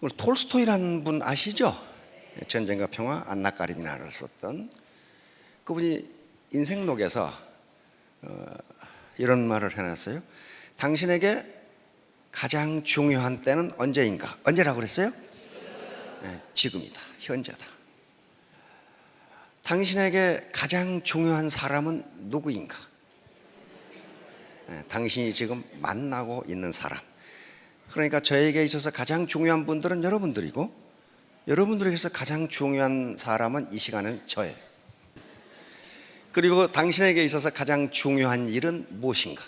우리 톨스토이라는 분 아시죠? 전쟁과 평화 안나 까리니나를 썼던 그분이 인생록에서 어, 이런 말을 해놨어요. 당신에게 가장 중요한 때는 언제인가? 언제라고 그랬어요? 네, 지금이다. 현재다. 당신에게 가장 중요한 사람은 누구인가? 네, 당신이 지금 만나고 있는 사람. 그러니까 저에게 있어서 가장 중요한 분들은 여러분들이고 여러분들에게서 가장 중요한 사람은 이 시간은 저예요. 그리고 당신에게 있어서 가장 중요한 일은 무엇인가?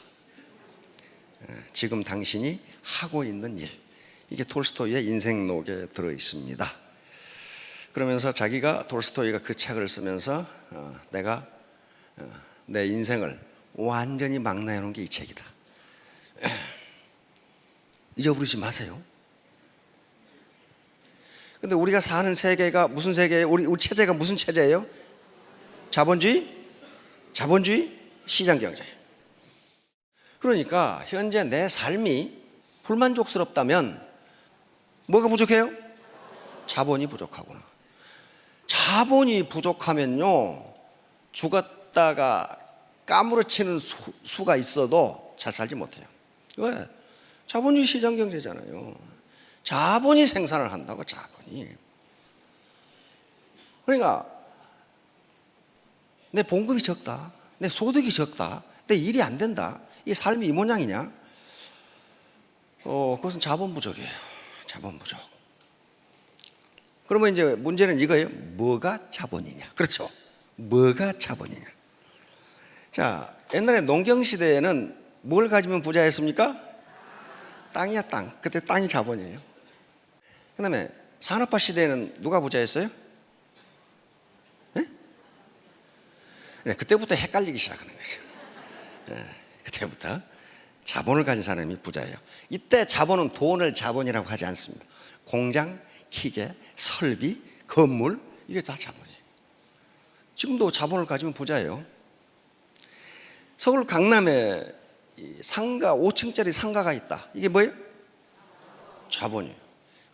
예, 지금 당신이 하고 있는 일. 이게 톨스토이의 인생록에 들어 있습니다. 그러면서 자기가 톨스토이가 그 책을 쓰면서 어, 내가 어, 내 인생을 완전히 망라해 놓은 게 이 책이다. 잊어버리지 마세요. 근데 우리가 사는 세계가 무슨 세계예요? 우리, 우리 체제가 무슨 체제예요? 자본주의? 자본주의? 시장 경제. 그러니까 현재 내 삶이 불만족스럽다면 뭐가 부족해요? 자본이 부족하구나. 자본이 부족하면요, 죽었다가 까무러치는 수, 수가 있어도 잘 살지 못해요. 왜? 자본주의 시장 경제잖아요. 자본이 생산을 한다고 자본이. 그러니까 내 봉급이 적다, 내 소득이 적다, 내 일이 안 된다. 이 삶이 이 모양이냐? 어, 그것은 자본 부족이에요. 자본 부족. 그러면 이제 문제는 이거예요. 뭐가 자본이냐? 그렇죠. 뭐가 자본이냐? 자, 옛날에 농경 시대에는 뭘 가지면 부자였습니까? 땅이야 땅. 그때 땅이 자본이에요. 그다음에 산업화 시대에는 누가 부자였어요? 네? 네, 그때부터 헷갈리기 시작하는 거죠. 네, 그때부터 자본을 가진 사람이 부자예요. 이때 자본은 돈을 자본이라고 하지 않습니다. 공장, 기계, 설비, 건물 이게 다 자본이에요. 지금도 자본을 가지면 부자예요. 서울 강남에 이 상가 5층짜리 상가가 있다. 이게 뭐예요? 자본이에요.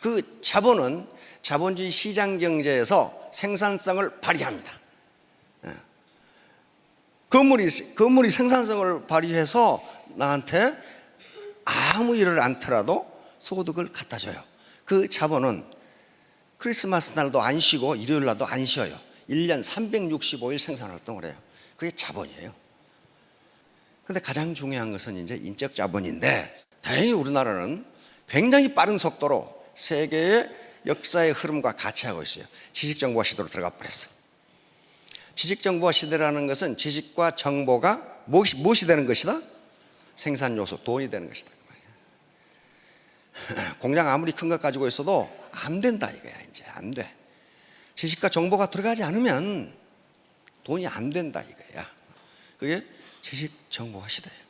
그 자본은 자본주의 시장 경제에서 생산성을 발휘합니다. 예. 건물이 건물이 생산성을 발휘해서 나한테 아무 일을 않더라도 소득을 갖다 줘요. 그 자본은 크리스마스 날도 안 쉬고 일요일 날도 안 쉬어요. 1년 365일 생산 활동을 해요. 그게 자본이에요. 근데 가장 중요한 것은 이제 인적 자본인데 다행히 우리나라는 굉장히 빠른 속도로 세계의 역사의 흐름과 같이 하고 있어요. 지식 정보화 시대로 들어가 버렸어요. 지식 정보화 시대라는 것은 지식과 정보가 무엇이, 무엇이 되는 것이다? 생산 요소, 돈이 되는 것이다. 공장 아무리 큰 것 가지고 있어도 안 된다 이거야 이제 안 돼. 지식과 정보가 들어가지 않으면 돈이 안 된다 이거야. 그게 지식 정보화 시대예요.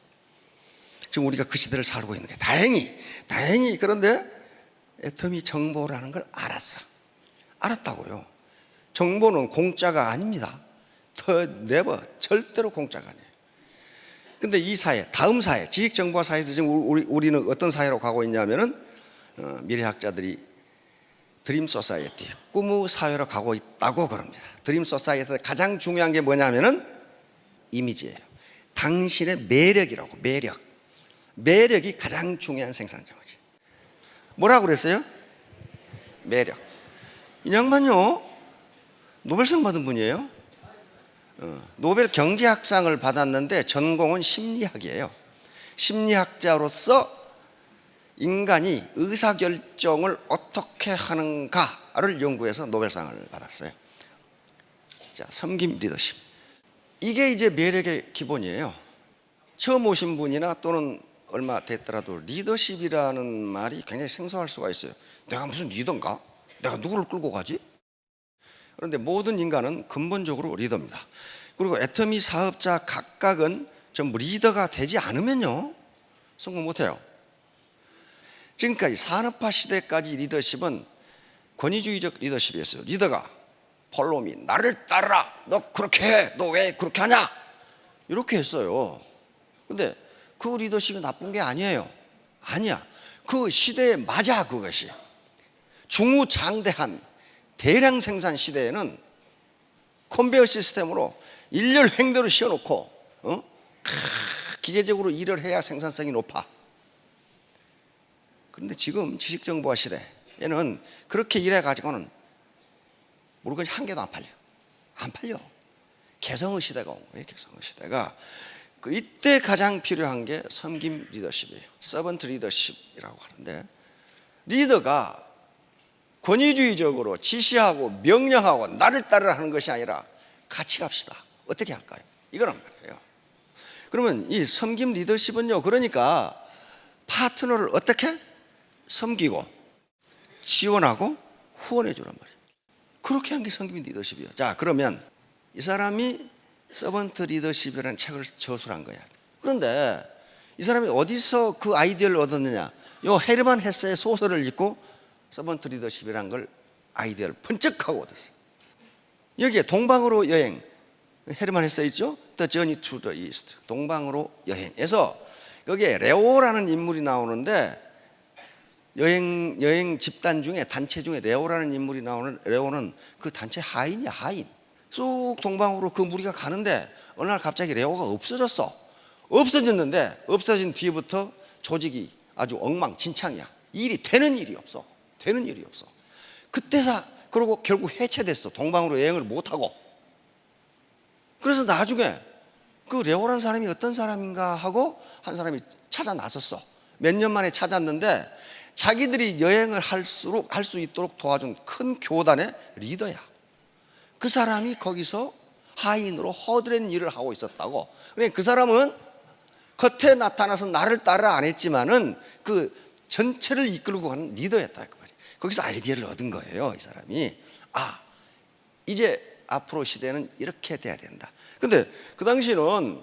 지금 우리가 그 시대를 살고 있는 게 다행히 다행히 그런데 애터미 정보라는 걸 알았어. 알았다고요. 정보는 공짜가 아닙니다. 더 네버 절대로 공짜가 아니에요. 근데 이 사회, 다음 사회, 지식 정보화 사회에서 지금 우리, 우리는 어떤 사회로 가고 있냐면은 어, 미래학자들이 드림 소사이어티, 꿈의 사회로 가고 있다고 그럽니다. 드림 소사이어티에서 가장 중요한 게 뭐냐면은 이미지예요. 당신의 매력이라고 매력. 매력이 가장 중요한 생산자거지. 뭐라고 그랬어요? 매력. 이 양반요 노벨상 받은 분이에요. 어, 노벨 경제학상을 받았는데 전공은 심리학이에요. 심리학자로서 인간이 의사결정을 어떻게 하는가를 연구해서 노벨상을 받았어요. 자, 섬김 리더십. 이게 이제 매력의 기본이에요. 처음 오신 분이나 또는 얼마 됐더라도 리더십이라는 말이 굉장히 생소할 수가 있어요. 내가 무슨 리더인가? 내가 누구를 끌고 가지? 그런데 모든 인간은 근본적으로 리더입니다. 그리고 애터미 사업자 각각은 전부 리더가 되지 않으면요 성공 못해요. 지금까지 산업화 시대까지 리더십은 권위주의적 리더십이었어요. 리더가 폴로미 나를 따르라. 너 그렇게 해. 너 왜 그렇게 하냐? 이렇게 했어요. 근데 그 리더십이 나쁜 게 아니에요. 아니야. 그 시대에 맞아 그것이. 중우장대한 대량 생산 시대에는 컨베이어 시스템으로 일렬 횡대로 씌워놓고 어? 크, 기계적으로 일을 해야 생산성이 높아. 그런데 지금 지식정보화 시대에는 그렇게 일해 가지고는 물건이 한 개도 안 팔려. 안 팔려. 개성의 시대가 온 거예요. 개성의 시대가. 그 이때 가장 필요한 게 섬김 리더십이에요. 서번트 리더십이라고 하는데 리더가 권위주의적으로 지시하고 명령하고 나를 따르라 하는 것이 아니라 같이 갑시다. 어떻게 할까요? 이거란 말이에요. 그러면 이 섬김 리더십은요. 그러니까 파트너를 어떻게 섬기고 지원하고 후원해 주란 말이에요. 그렇게 한게 섬김 리더십이에요. 자, 그러면 이 사람이 서번트 리더십이라는 책을 저술한 거야. 그런데 이 사람이 어디서 그 아이디어를 얻었느냐? 요 헤르만 헤세의 소설을 읽고 서번트 리더십이라는 걸 아이디어를 번쩍하고 얻었어. 여기에 동방으로 여행 헤르만 헤세 있죠? The Journey to the East. 동방으로 여행에서 여기에 레오라는 인물이 나오는데 여행 여행 집단 중에 단체 중에 레오라는 인물이 나오는 레오는 그 단체 하인이야 하인. 쑥 동방으로 그 무리가 가는데 어느 날 갑자기 레오가 없어졌어. 없어졌는데 없어진 뒤부터 조직이 아주 엉망진창이야. 일이 되는 일이 없어. 되는 일이 없어. 그때사 그러고 결국 해체됐어. 동방으로 여행을 못 하고. 그래서 나중에 그 레오라는 사람이 어떤 사람인가 하고 한 사람이 찾아 나섰어. 몇 년 만에 찾았는데 자기들이 여행을 할수록 할 수 있도록 도와준 큰 교단의 리더야. 그 사람이 거기서 하인으로 허드렛 일을 하고 있었다고. 그러니까 그 사람은 겉에 나타나서 나를 따라 안 했지만은 그 전체를 이끌고 가는 리더였다 그 말이에요. 거기서 아이디어를 얻은 거예요, 이 사람이. 아, 이제 앞으로 시대는 이렇게 돼야 된다. 근데 그 당시는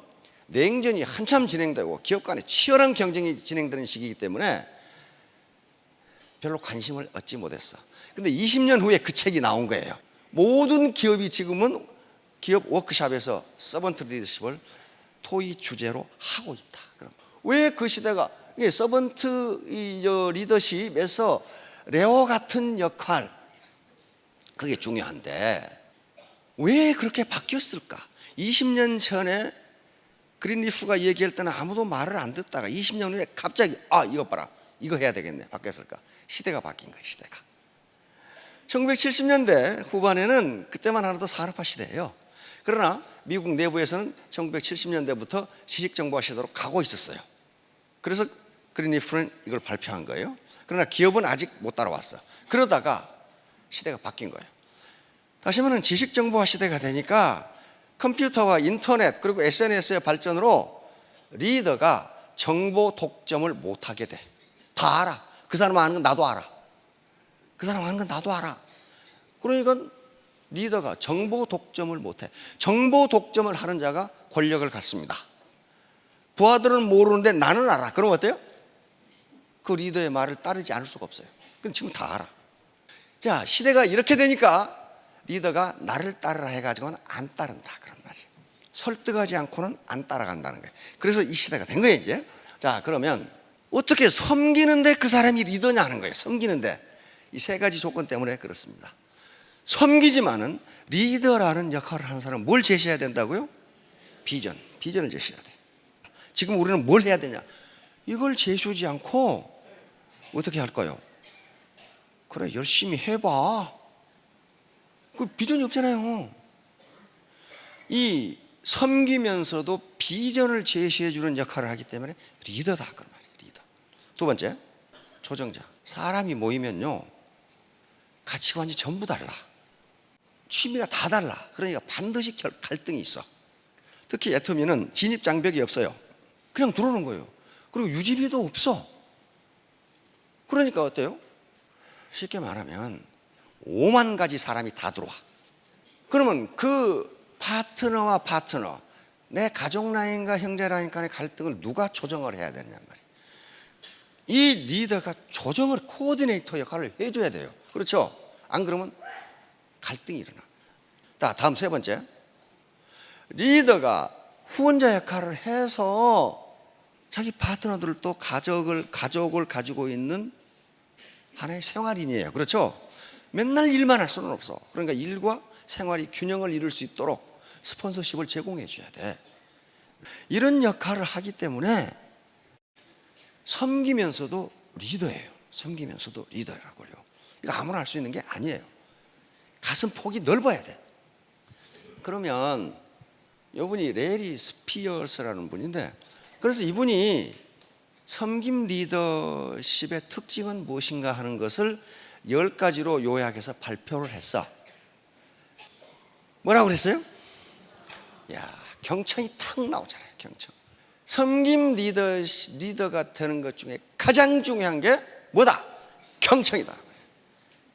냉전이 한참 진행되고 기업 간에 치열한 경쟁이 진행되는 시기이기 때문에 별로 관심을 얻지 못했어. 근데 20년 후에 그 책이 나온 거예요. 모든 기업이 지금은 기업 워크샵에서 서번트 리더십을 토의 주제로 하고 있다. 그럼 왜 그 시대가 이게 서번트 리더십에서 레오 같은 역할 그게 중요한데 왜 그렇게 바뀌었을까? 20년 전에 그린리프가 얘기할 때는 아무도 말을 안 듣다가 20년 후에 갑자기 아 이거 봐라 이거 해야 되겠네 바뀌었을까? 시대가 바뀐 거예요 시대가. 1970년대 후반에는 그때만 하나도 산업화 시대예요. 그러나 미국 내부에서는 1970년대부터 지식정보화 시대로 가고 있었어요. 그래서 그린리프는 이걸 발표한 거예요. 그러나 기업은 아직 못 따라왔어. 그러다가 시대가 바뀐 거예요. 다시 말하면 지식정보화 시대가 되니까 컴퓨터와 인터넷 그리고 SNS의 발전으로 리더가 정보 독점을 못하게 돼. 다 알아. 그 사람 아는 건 나도 알아. 그 사람 아는 건 나도 알아. 그러니까 리더가 정보 독점을 못해. 정보 독점을 하는 자가 권력을 갖습니다. 부하들은 모르는데 나는 알아. 그럼 어때요? 그 리더의 말을 따르지 않을 수가 없어요. 그건 지금 다 알아. 자, 시대가 이렇게 되니까 리더가 나를 따르라 해가지고는 안 따른다 그런 말이에요. 설득하지 않고는 안 따라간다는 거예요. 그래서 이 시대가 된 거예요 이제. 자 그러면 어떻게 섬기는데 그 사람이 리더냐 하는 거예요. 섬기는데 이 세 가지 조건 때문에 그렇습니다. 섬기지만은 리더라는 역할을 하는 사람은 뭘 제시해야 된다고요? 비전, 비전을 제시해야 돼. 지금 우리는 뭘 해야 되냐? 이걸 제시하지 않고 어떻게 할까요? 그래 열심히 해봐. 그 비전이 없잖아요. 이 섬기면서도 비전을 제시해 주는 역할을 하기 때문에 리더다 그. 리더. 두 번째 조정자. 사람이 모이면요 가치관이 전부 달라. 취미가 다 달라. 그러니까 반드시 결- 갈등이 있어. 특히 애터미는 진입 장벽이 없어요. 그냥 들어오는 거예요. 그리고 유지비도 없어. 그러니까 어때요? 쉽게 말하면 5만 가지 사람이 다 들어와. 그러면 그 파트너와 파트너, 내 가족 라인과 형제 라인 간의 갈등을 누가 조정을 해야 되냐 말이에요. 이 리더가 조정을 코디네이터 역할을 해줘야 돼요. 그렇죠? 안 그러면 갈등이 일어나. 자, 다음 세 번째. 리더가 후원자 역할을 해서 자기 파트너들도 가족을 가족을 가지고 있는 하나의 생활인이에요. 그렇죠? 맨날 일만 할 수는 없어. 그러니까 일과 생활이 균형을 이룰 수 있도록 스폰서십을 제공해 줘야 돼. 이런 역할을 하기 때문에 섬기면서도 리더예요. 섬기면서도 리더라고요. 이거 아무나 할 수 있는 게 아니에요. 가슴 폭이 넓어야 돼. 그러면 이분이 레리 스피어스라는 분인데 그래서 이분이 섬김 리더십의 특징은 무엇인가 하는 것을 열 가지로 요약해서 발표를 했어. 뭐라고 그랬어요? 야, 경청이 탁 나오잖아요. 경청. 섬김 리더 리더가 되는 것 중에 가장 중요한 게 뭐다? 경청이다.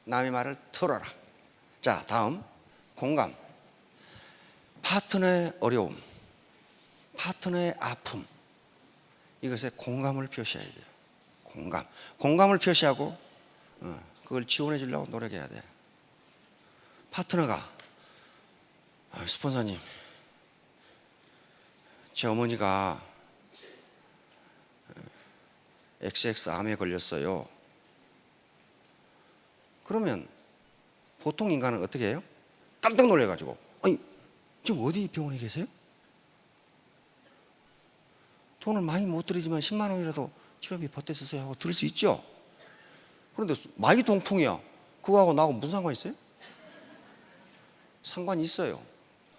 남의 말을 들어라. 자, 다음 공감. 파트너의 어려움, 파트너의 아픔, 이것에 공감을 표시해야 돼요. 공감. 공감을 표시하고 어, 그걸 지원해 주려고 노력해야 돼. 파트너가 아, 스폰서님, 제 어머니가 XX 암에 걸렸어요. 그러면 보통 인간은 어떻게 해요? 깜짝 놀래가지고, 아니 지금 어디 병원에 계세요? 돈을 많이 못 드리지만 10만 원이라도 치료비 보태 쓰세요 하고 들을 수 있죠. 그런데 마이 동풍이야. 그거하고 나하고 무슨 상관 있어요? 상관이 있어요.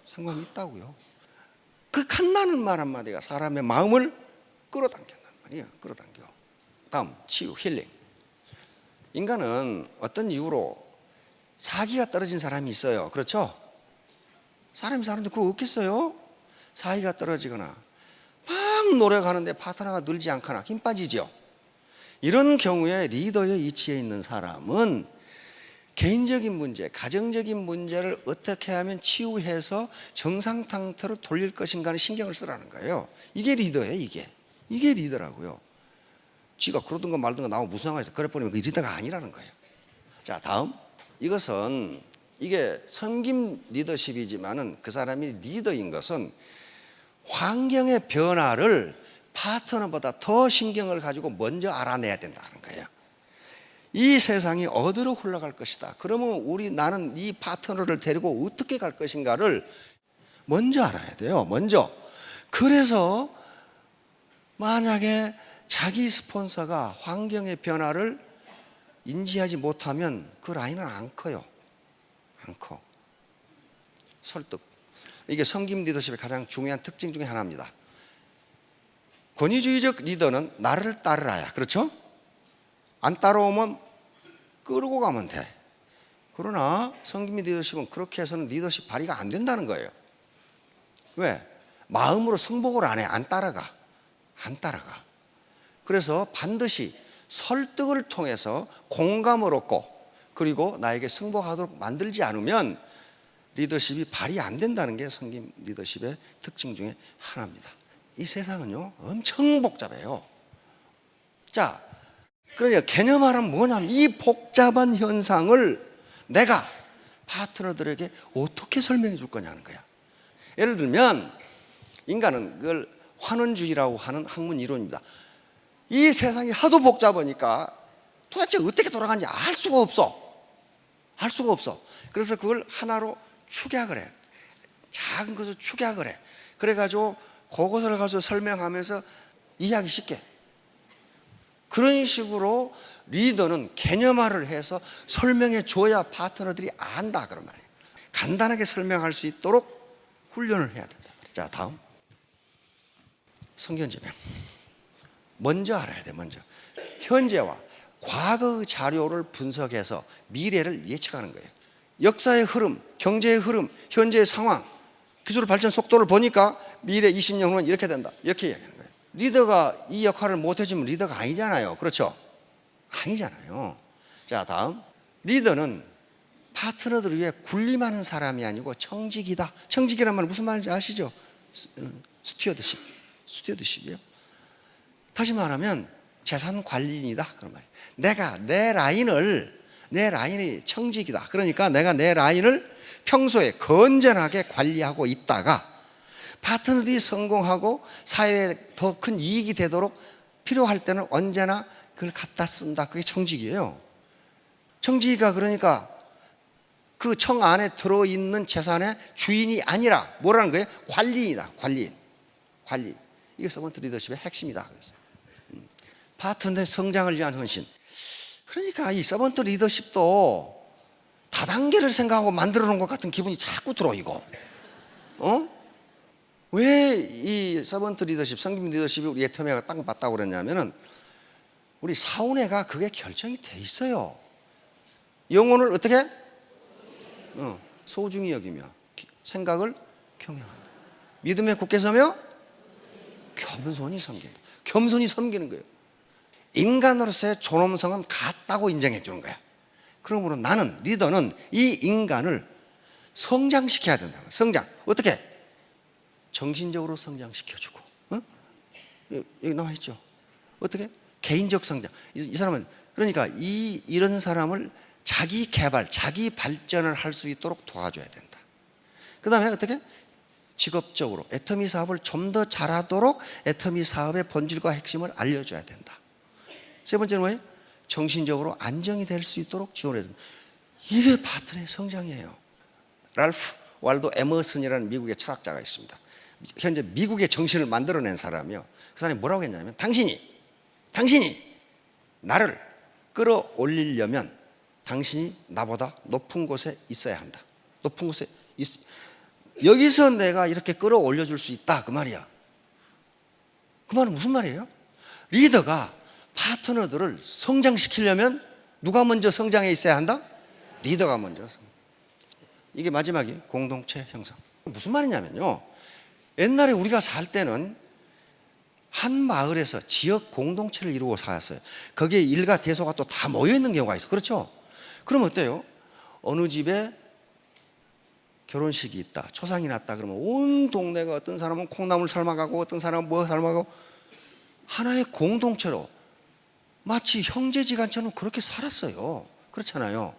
상관이 있다고요. 그 칸나는 말 한마디가 사람의 마음을 끌어당긴단 말이에요. 끌어당겨. 다음 치유 힐링. 인간은 어떤 이유로 사기가 떨어진 사람이 있어요. 그렇죠? 사람이 사는데 그거 없겠어요? 사이가 떨어지거나 막 노력하는데 파트너가 늘지 않거나 힘 빠지죠. 이런 경우에 리더의 위치에 있는 사람은 개인적인 문제, 가정적인 문제를 어떻게 하면 치유해서 정상 상태로 돌릴 것인가는 신경을 쓰라는 거예요. 이게 리더예요, 이게. 이게 리더라고요. 지가 그러든가 말든가 나하고 무슨 상관에서 그래 버리면 그 리더가 아니라는 거예요. 자, 다음. 이것은 이게 섬김 리더십이지만은 그 사람이 리더인 것은 환경의 변화를 파트너보다 더 신경을 가지고 먼저 알아내야 된다는 거예요. 이 세상이 어디로 흘러갈 것이다. 그러면 우리 나는 이 파트너를 데리고 어떻게 갈 것인가를 먼저 알아야 돼요. 먼저. 그래서 만약에 자기 스폰서가 환경의 변화를 인지하지 못하면 그 라인은 안 커요. 안 커. 설득. 이게 성김 리더십의 가장 중요한 특징 중에 하나입니다. 권위주의적 리더는 나를 따르라야. 그렇죠? 안 따라오면 끌고 가면 돼. 그러나 성김 리더십은 그렇게 해서는 리더십 발휘가 안 된다는 거예요. 왜? 마음으로 승복을 안 해. 안 따라가. 안 따라가. 그래서 반드시 설득을 통해서 공감을 얻고 그리고 나에게 승복하도록 만들지 않으면 리더십이 발휘 안 된다는 게 성김 리더십의 특징 중에 하나입니다. 이 세상은요 엄청 복잡해요. 자, 그러니까 개념화는 뭐냐면 이 복잡한 현상을 내가 파트너들에게 어떻게 설명해 줄 거냐는 거야. 예를 들면 인간은 그걸 환원주의라고 하는 학문 이론입니다. 이 세상이 하도 복잡하니까 도대체 어떻게 돌아가는지 알 수가 없어. 알 수가 없어. 그래서 그걸 하나로 축약을 해. 작은 것을 축약을 해. 그래가지고 그것을 가지고 설명하면서 이해하기 쉽게. 그런 식으로 리더는 개념화를 해서 설명해 줘야 파트너들이 안다 그런 말이에요. 간단하게 설명할 수 있도록 훈련을 해야 된다. 자, 다음. 성견지명. 먼저 알아야 돼, 먼저. 현재와 과거 자료를 분석해서 미래를 예측하는 거예요. 역사의 흐름, 경제의 흐름, 현재의 상황, 기술 발전 속도를 보니까 미래 20년 후는 이렇게 된다. 이렇게 이야기하는 거예요. 리더가 이 역할을 못 해주면 리더가 아니잖아요. 그렇죠? 아니잖아요. 자, 다음. 리더는 파트너들 위해 군림하는 사람이 아니고 청직이다. 청직이란 말은 무슨 말인지 아시죠? 스- 어, 스튜어드십. 스튜어드십이요. 다시 말하면 재산 관리인이다 그런 말이에요. 내가 내 라인을 내 라인이 청직이다. 그러니까 내가 내 라인을 평소에 건전하게 관리하고 있다가 파트너들이 성공하고 사회에 더 큰 이익이 되도록 필요할 때는 언제나 그걸 갖다 쓴다. 그게 청직이에요. 청지기가 그러니까 그 청 안에 들어있는 재산의 주인이 아니라 뭐라는 거예요? 관리인이다. 관리인. 관리. 이게 서번트 리더십의 핵심이다. 그래서 음. 파트너의 성장을 위한 헌신. 그러니까 이 서번트 리더십도 다단계를 생각하고 만들어 놓은 것 같은 기분이 자꾸 들어 이거. 어? 왜 이 서번트 리더십, 성김 리더십이 우리 애터미가 딱 맞다고 그랬냐면은 우리 사운회가 그게 결정이 돼 있어요. 영혼을 어떻게? 어, 소중히 여기며 기- 생각을 경영한다. 믿음에 굳게 서며 겸손히 섬긴다. 겸손히 섬기는 거예요. 인간으로서의 존엄성은 같다고 인정해 주는 거야. 그러므로 나는 리더는 이 인간을 성장시켜야 된다. 성장 어떻게? 정신적으로 성장시켜주고, 어? 여기, 나와 있죠. 어떻게? 개인적 성장. 이, 이 사람은 그러니까 이 이런 사람을 자기 개발, 자기 발전을 할 수 있도록 도와줘야 된다. 그 다음에 어떻게? 직업적으로 애터미 사업을 좀 더 잘하도록 애터미 사업의 본질과 핵심을 알려줘야 된다. 세 번째는 뭐예요? 정신적으로 안정이 될 수 있도록 지원해야 된다. 이게 파트너의 성장이에요. 랄프 왈도 에머슨이라는 미국의 철학자가 있습니다. 현재 미국의 정신을 만들어낸 사람이요. 그 사람이 뭐라고 했냐면 당신이 당신이 나를 끌어올리려면 당신이 나보다 높은 곳에 있어야 한다. 높은 곳에 있, 여기서 내가 이렇게 끌어올려 줄 수 있다 그 말이야. 그 말은 무슨 말이에요? 리더가 파트너들을 성장시키려면 누가 먼저 성장해 있어야 한다? 리더가 먼저. 성- 이게 마지막이 공동체 형성. 무슨 말이냐면요. 옛날에 우리가 살 때는 한 마을에서 지역 공동체를 이루고 살았어요. 거기에 일가 대소가 또 다 모여 있는 경우가 있어. 그렇죠? 그럼 어때요? 어느 집에 결혼식이 있다. 초상이 났다. 그러면 온 동네가 어떤 사람은 콩나물 삶아가고 어떤 사람은 뭐 삶아가고 하나의 공동체로 마치 형제지간처럼 그렇게 살았어요. 그렇잖아요.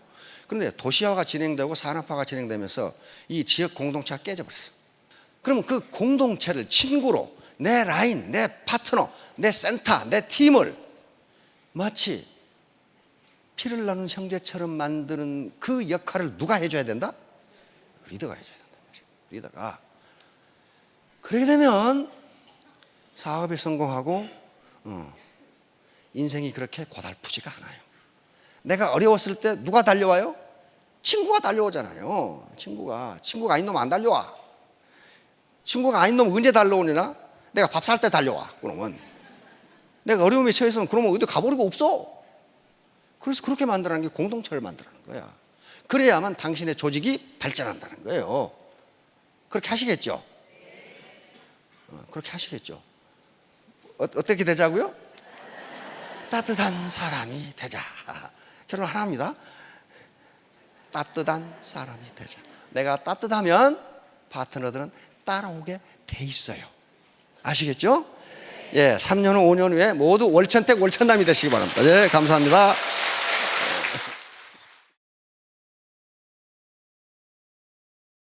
그런데 도시화가 진행되고 산업화가 진행되면서 이 지역 공동체가 깨져버렸어. 그러면 그 공동체를 친구로 내 라인, 내 파트너, 내 센터, 내 팀을 마치 피를 나눈 형제처럼 만드는 그 역할을 누가 해줘야 된다? 리더가 해줘야 된다. 리더가. 그렇게 되면 사업에 성공하고 어, 인생이 그렇게 고달프지가 않아요. 내가 어려웠을 때 누가 달려와요? 친구가 달려오잖아요. 친구가 친구가 아닌 놈 안 달려와. 친구가 아닌 놈 언제 달려오느냐? 내가 밥 살 때 달려와. 그러면 내가 어려움에 처했으면 그러면 어디 가버리고 없어. 그래서 그렇게 만들라는 게 공동체를 만들라는 거야. 그래야만 당신의 조직이 발전한다는 거예요. 그렇게 하시겠죠? 어, 그렇게 하시겠죠? 어, 어떻게 되자고요? 따뜻한 사람이 되자. 결론 하나입니다. 따뜻한 사람이 되자. 내가 따뜻하면 파트너들은 따라오게 돼 있어요. 아시겠죠? 예, 3년 후, 5년 후에 모두 월천택 월천남이 되시기 바랍니다. 예, 감사합니다.